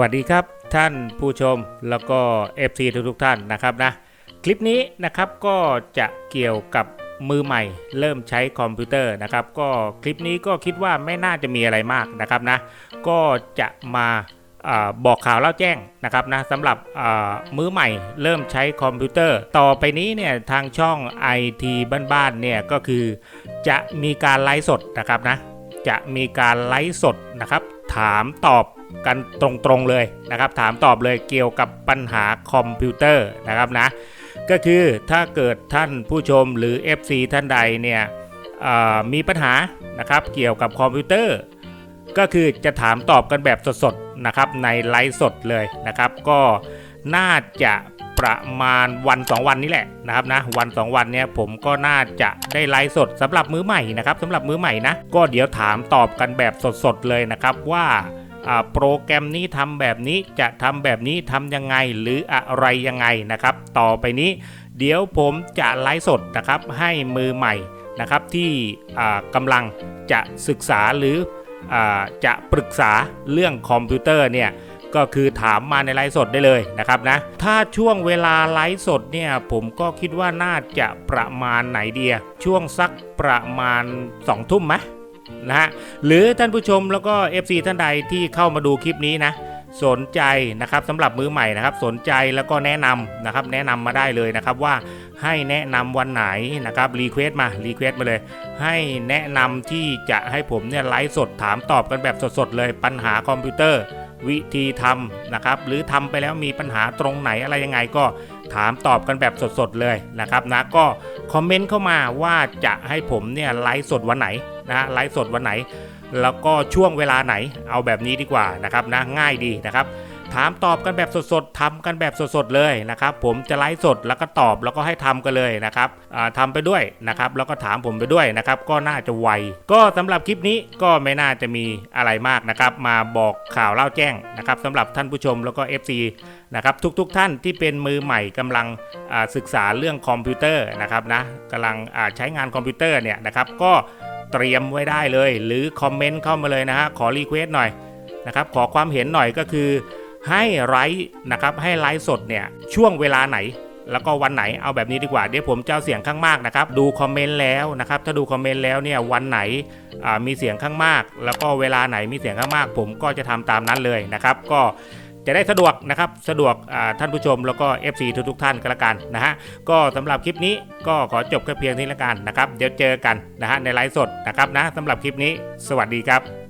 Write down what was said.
วัสดีครับท่านผู้ชมแล้วก็ FC ทุกทุกๆท่านนะครับนะคลิปนี้นะครับก็จะเกี่ยวกับมือใหม่เริ่มใช้คอมพิวเตอร์นะครับ ก็คลิปนี้ก็คิดว่าไม่น่าจะมีอะไรมากนะครับนะก็จะมาอบอกข่าวเล่าแจ้งนะครับนะสำหรับมือใหม่เริ่มใช้คอมพิวเตอร์ ต่อไปนี้เนี่ยทางช่อง IT บ้านๆเนี่ยก็คือจะมีการไลฟ์สดนะครับนะจะมีการไลฟ์สดนะครับ ถามตอบ กันตรงๆเลยนะครับ ถามตอบเลยเกี่ยวกับปัญหาคอมพิวเตอร์นะครับนะ ก็คือถ้าเกิดท่านผู้ชมหรือ FC ท่านใดเนี่ยมีปัญหานะครับเกี่ยวกับคอมพิวเตอร์ ก็คือจะถามตอบกันแบบสดๆนะครับในไลฟ์สดเลยนะครับ ก็น่าจะประมาณวัน 2 วันนี้แหละนะครับนะวัน 2 วันเนี้ยผมก็น่าจะได้ไลฟ์สดสำหรับมือใหม่นะครับสำหรับมือใหม่นะก็เดี๋ยวถามตอบกันแบบสดๆเลยนะครับว่า โปรแกรมนี้ทำแบบนี้จะทำแบบนี้ทำยังไงหรืออะไรยังไงนะครับ ต่อไปนี้ เดี๋ยวผมจะไลฟ์สดนะครับให้มือใหม่นะครับที่กำลังจะศึกษาหรืออจะปรึกษาเรื่องคอมพิวเตอร์เนี่ยก็คือถามมาในไลฟ์สดได้เลยนะครับนะถ้าช่วงเวลาไลฟ์สดเนี่ยผมก็คิดว่าน่าจะประมาณไหนเดียช่วงสักประมาณ2ทุ่มไหม นะฮะหรือท่านผู้ชมแล้วก็ FC ท่านใดที่เข้ามาดูคลิปนี้นะสนใจนะครับสำหรับมือใหม่นะครับ สนใจแล้วก็แนะนำนะครับ แนะนำมาได้เลยนะครับว่าให้แนะนำวันไหนนะครับรีเควสมารีเควสมาเลย ให้แนะนำที่จะให้ผมเนี่ยไลฟ์สดถามตอบกันแบบสดๆเลยปัญหาคอมพิวเตอร์ วิธีทำนะครับ หรือทำไปแล้วมีปัญหาตรงไหนอะไรยังไงก็ ถามตอบกันแบบสดๆเลยนะครับนะก็คอมเมนต์เข้ามาว่าจะให้ผมเนี่ยไลฟ์สดวันไหนนะไลฟ์สดวันไหน แล้วก็ช่วงเวลาไหนเอาแบบนี้ดีกว่านะครับนะง่ายดีนะครับ ถามตอบกันแบบสดๆทำกันแบบสดๆเลยนะครับผมจะไลฟ์สดแล้วก็ตอบแล้วก็ให้ทำกันเลยนะครับอ่าทำไปด้วยนะครับแล้วก็ถามผมไปด้วยนะครับก็น่าจะไวก็สำหรับคลิปนี้ก็ไม่น่าจะมีอะไรมากนะครับมาบอกข่าวเล่าแจ้งนะครับสำหรับท่านผู้ชมแล้วก็ FC นะครับทุกๆท่านที่เป็นมือใหม่กำลังศึกษาเรื่องคอมพิวเตอร์นะครับนะกำลังใช้งานคอมพิวเตอร์เนี่ยนะครับก็เตรียมไว้ได้เลย หรือคอมเมนต์เข้ามาเลยนะฮะขอรีเควสหน่อยนะครับขอความเห็นหน่อยก็คือ ให้ไลฟ์นะครับให้ไลฟ์สดเนี่ยช่วงเวลาไหน แล้วก็วันไหนเอาแบบนี้ดีกว่าเดี๋ยวผมจะเอาเสียงข้างมากนะครับดูคอมเมนต์แล้วนะครับถ้าดูคอมเมนต์แล้วเนี่ยวันไหนมีเสียงข้างมาก แล้วก็เวลาไหนมีเสียงข้างมาก ผมก็จะทำตามนั้นเลยนะครับ ก็จะได้สะดวกนะครับสะดวกท่านผู้ชมแล้วก็ FC ทุกๆท่านก็แล้วกันนะฮะก็สำหรับคลิปนี้ก็ขอจบแค่เพียงเท่านี้แล้วกันนะครับ เดี๋ยวเจอกันนะฮะในไลฟ์สดนะครับนะสำหรับคลิปนี้ สวัสดีครับ